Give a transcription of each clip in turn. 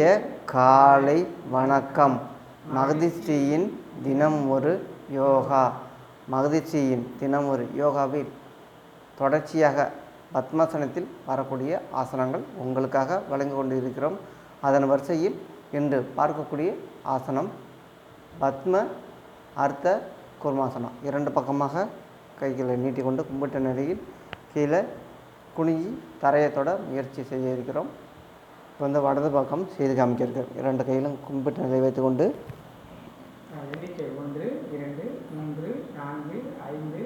இனிய காலை வணக்கம். மகதிஸ்ரீயின் தினம் ஒரு யோகா. மகதிஸ்ரீயின் தினம் ஒரு யோகாவில் தொடர்ச்சியாக பத்மாசனத்தில் வரக்கூடிய ஆசனங்கள் உங்களுக்காக வழங்கி கொண்டு இருக்கிறோம் அதன் வரிசையில் இன்று பார்க்கக்கூடிய ஆசனம் பத்ம அர்த்த குர்மாசனம். இரண்டு பக்கமாக கைகளை நீட்டிக்கொண்டு கும்பிட்ட நிலையில் கீழே குனிஞ்சி தரையை தொட முயற்சி செய்ய இருக்கிறோம். வந்து வலது பக்கம் செய்து காமிக்க இருக்கிறோம் இரண்டு கையிலும் கும்பிட்ட நிலை வைத்துக்கொண்டு. எண்ணிக்கை ஒன்று இரண்டு மூன்று நான்கு ஐந்து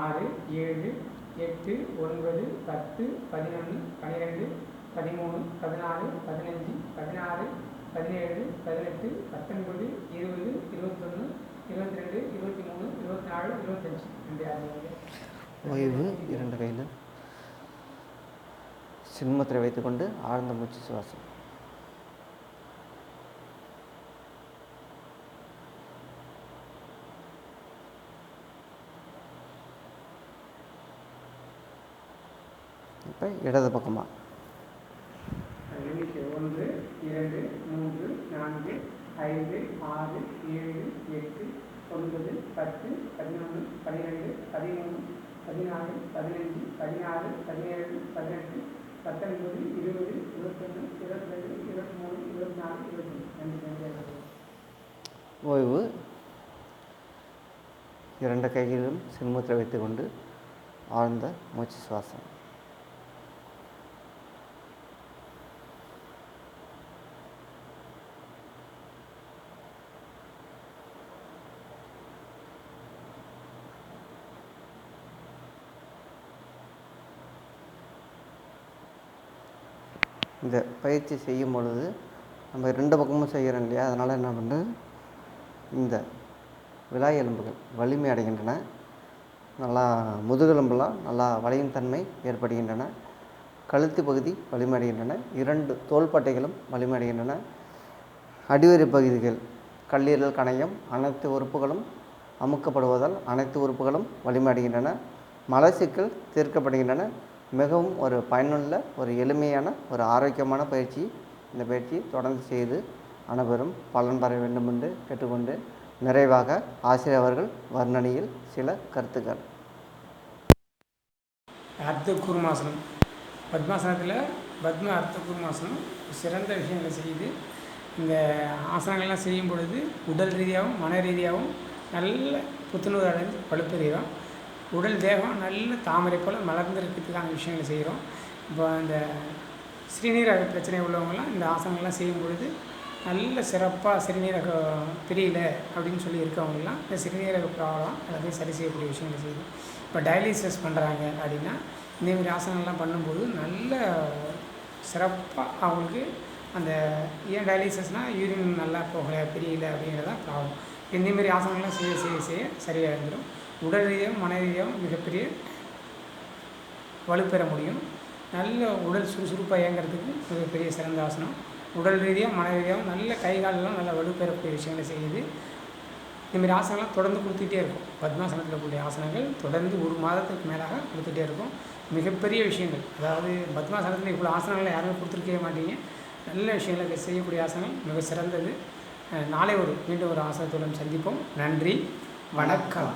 ஆறு ஏழு எட்டு ஒன்பது பத்து பதினொன்று பன்னிரெண்டு பதிமூணு பதினாலு பதினஞ்சு பதினாறு பதினேழு பதினெட்டு பத்தொன்பது இருபது இருபத்தொன்று இருபத்தி ரெண்டு இருபத்தி மூணு இருபத்தி நாலு இருபத்தஞ்சு. ஓய்வு இரண்டு கையில் சின்மத்திரை வைத்துக்கொண்டு ஆழ்ந்த மூச்சு சுவாசம். இப்போ இடது பக்கமாக ஒன்று இரண்டு மூன்று நான்கு ஐந்து ஆறு ஏழு எட்டு ஒன்பது பத்து பதினொன்று பன்னிரெண்டு பதிமூணு பதினாலு பதினஞ்சு பதினாறு பதினேழு பதினெட்டு இருபத்தொன்று இருபத்தி மூணு இருபத்தி நாலு இருபத்தஞ்சு ரெண்டு ஓய்வு இரண்டு கைகளிலும் சின்முத்திரை வைத்துக்கொண்டு ஆழ்ந்த மூச்சு சுவாசம் இந்த பயிற்சி செய்யும் பொழுது நம்ம ரெண்டு பக்கமும் செய்கிறோம் இல்லையா? அதனால் என்ன பண்ணுறது? இந்த விலாய் எலும்புகள் வலிமை அடைகின்றன. நல்லா முதுகெலும்பெல்லாம் நல்லா வளையும் தன்மை ஏற்படுகின்றன. கழுத்து பகுதி வலிமையடைகின்றன இரண்டு தோள்பட்டைகளும் வலிமையடைகின்றன அடிவரி பகுதிகள் கல்லீரல் கணையம் அனைத்து உறுப்புகளும் அமுக்கப்படுவதால் அனைத்து உறுப்புகளும் வலிமையடைகின்றன மலச்சிக்கல் தீர்க்கப்படுகின்றன. மிகவும் ஒரு பயனுள்ள ஒரு எளிமையான ஒரு ஆரோக்கியமான பயிற்சி இந்த பயிற்சியை தொடர்ந்து செய்து அனைவரும் பலன் பெற வேண்டும் என்று கேட்டுக்கொண்டு நிறைவாக ஆசிரியர் அவர்கள் வர்ணனையில் சில கருத்துக்கள். அர்த்த கூர்மாசனம். பத்மாசனத்தில் பத்ம அர்த்த கூர்மாசனம் சிறந்த விஷயங்களை செய்யுது இந்த ஆசனங்கள்லாம் செய்யும் பொழுது உடல் ரீதியாகவும் மன ரீதியாகவும் நல்ல புத்துணர்வு அடைஞ்சு பழுப்பெறுகிறோம் உடல் தேகம் நல்ல தாமரை போல் மலர்ந்திருக்கிறதுக்கான விஷயங்களை செய்கிறோம். இப்போ இந்த சிறுநீரக பிரச்சனை உள்ளவங்கலாம் இந்த ஆசனங்கள்லாம் செய்யும் பொழுது நல்ல சிறப்பாக சிறுநீரகம் பிரியல அப்படின்னு சொல்லி இருக்கவங்கெல்லாம் இந்த சிறுநீரக ப்ராப்ளம் எல்லாத்தையும் சரி செய்யக்கூடிய விஷயங்களை செய்யுது. இப்போ டயாலிசிஸ் பண்ணுறாங்க அப்படின்னா இந்தமாரி ஆசனங்கள்லாம் பண்ணும்போது நல்ல சிறப்பாக அவங்களுக்கு அந்த ஏன் டயாலிசிஸ்னால் யூரின் நல்லா போகலை பிரியலை அப்படிங்கிறதான் ப்ராப்ளம் இந்தமாரி ஆசனங்கள்லாம் செய்ய செய்ய செய்ய சரியாக இருந்துடும் உடல் ரீதியாகவும் மன ரீதியாகவும் மிகப்பெரிய வலுப்பெற முடியும். நல்ல உடல் சுறுசுறுப்பாக இயங்குறதுக்கு மிகப்பெரிய சிறந்த ஆசனம். உடல் ரீதியாக மன ரீதியாகவும் நல்ல கை காலெல்லாம் நல்லா வலுப்பெறக்கூடிய விஷயங்களை செய்யுது. இதுமாரி ஆசனங்கள்லாம் தொடர்ந்து கொடுத்துட்டே இருக்கும். பத்மாசனத்தில் கூடிய ஆசனங்கள் தொடர்ந்து ஒரு மாதத்துக்கு மேலாக கொடுத்துட்டே இருக்கும். மிகப்பெரிய விஷயங்கள். அதாவது பத்மாசனத்தில் இவ்வளோ ஆசனங்களை யாருமே கொடுத்துருக்கவே மாட்டீங்க. நல்ல விஷயங்களை செய்யக்கூடிய ஆசனம் மிக சிறந்தது. நாளை ஒரு மீண்டும் ஒரு ஆசனத்துடன் சந்திப்போம். நன்றி. வணக்கம்.